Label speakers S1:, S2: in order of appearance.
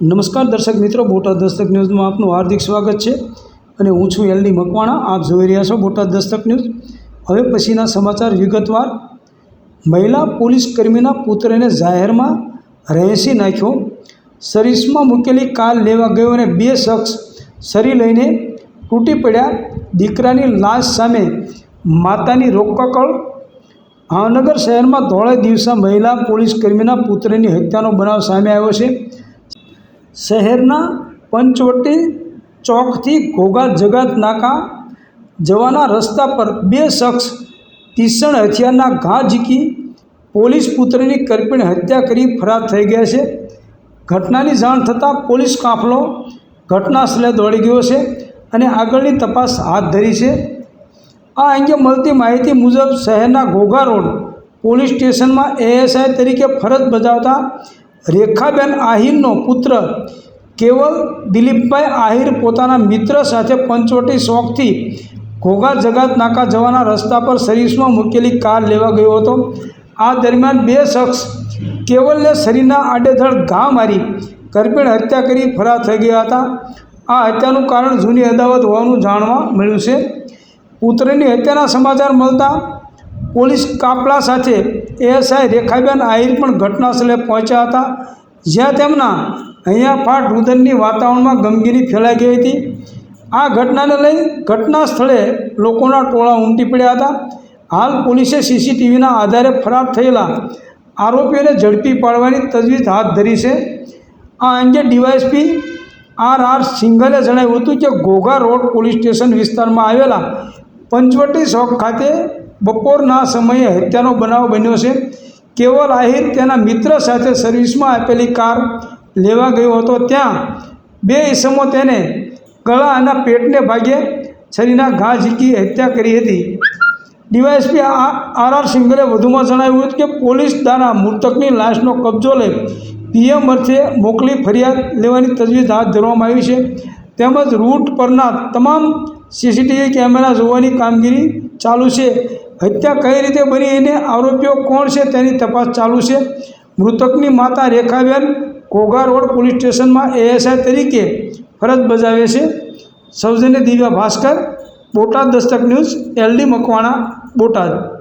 S1: નમસ્કાર દર્શક મિત્રો, બોટાદ દસ્તક ન્યૂઝમાં આપનું હાર્દિક સ્વાગત છે અને હું છું એલડી મકવાણા. આપ જોઈ રહ્યા છો બોટાદ દસ્તક ન્યૂઝ. હવે પછીના સમાચાર વિગતવાર. મહિલા પોલીસ કર્મીના પુત્રને જાહેરમાં રહેસી નાખ્યો. સરીસમાં મૂકેલી કાર લેવા ગયો અને બે શખ્સ સરી લઈને તૂટી પડ્યા. દીકરાની લાશ સામે માતાની રોકકળ. ભાવનગર શહેરમાં ધોળે દિવસા મહિલા પોલીસ કર્મીના પુત્રની હત્યાનો બનાવ સામે આવ્યો છે. શહેરના પંચવટી ચોકથી ઘોઘા જગત નાકા જવાના રસ્તા પર બે શખ્સ તીસણ હથિયારના ઘા ઝીકી પોલીસ પુત્રની કરપીણ હત્યા કરી ફરાર થઈ ગયા છે. ઘટનાની જાણ થતાં પોલીસ કાફલો ઘટના સ્થળે દોડી ગયો છે અને આગળની તપાસ હાથ ધરી છે. આ અંગે મળતી માહિતી મુજબ શહેરના ઘોઘા રોડ પોલીસ સ્ટેશનમાં એએસઆઈ તરીકે ફરજ બજાવતા રેખાબેન આહિરનો પુત્ર કેવલ દિલીપભાઈ આહિર પોતાના મિત્ર સાથે પંચવટી શોખથી ઘોઘા જગાત નાકા જવાના રસ્તા પર સર્વિસમાં મૂકેલી કાર લેવા ગયો હતો. આ દરમિયાન બે શખ્સ કેવલને શરીરના આડેધડ ઘા મારી કરપીણ હત્યા કરી ફરાર થઈ ગયા હતા. આ હત્યાનું કારણ જૂની અદાવત હોવાનું જાણવા મળ્યું છે. પુત્રની હત્યાના સમાચાર મળતા પોલીસ કાફલા સાથે એએસઆઈ રેખાબેન આહિર પણ ઘટના સ્થળે પહોંચ્યા હતા, જ્યાં તેમના અહીંયા ફાટ રુદનની વાતાવરણમાં ગમગીની ફેલાઈ ગઈ હતી. આ ઘટનાને લઈ ઘટના સ્થળે લોકોના ટોળા ઉમટી પડ્યા હતા. હાલ પોલીસે સીસીટીવીના આધારે ફરાર થયેલા આરોપીઓને ઝડપી પાડવાની તજવીજ હાથ ધરી છે. આ અંગે ડીવાયએસપી આર આર સિંઘલે જણાવ્યું હતું કે ઘોઘા રોડ પોલીસ સ્ટેશન વિસ્તારમાં આવેલા પંચવટી ચોક ખાતે બપોરના સમયે હત્યાનો બનાવ બન્યો છે. કેવલ આહિર તેના મિત્ર સાથે સર્વિસમાં આપેલી કાર લેવા ગયો હતો. ત્યાં બે ઈસમો તેને ગળા અને પેટને ભાગે છરીના ઘા ઝીકી હત્યા કરી હતી. ડીવાયએસપી આર આર સિંગલે વધુમાં જણાવ્યું હતું કે પોલીસ દ્વારા મૃતકની લાશનો કબજો લઈ પીએમ અર્થે મોકલી ફરિયાદ લેવાની તજવીજ હાથ ધરવામાં આવી છે. તેમજ રૂટ પરના તમામ સીસીટીવી કેમેરા જોવાની કામગીરી ચાલુ છે. હત્યા કઈ રીતે બની અને આરોપીઓ કોણ છે તેની તપાસ ચાલુ છે. મૃતકની માતા રેખાબેન ઘોઘા રોડ પોલીસ સ્ટેશનમાં એએસઆઈ તરીકે ફરજ બજાવે છે. સૌજન્ય દિવ્યા ભાસ્કર, બોટાદ દસ્તક ન્યૂઝ, એલડી મકવાણા, બોટાદ.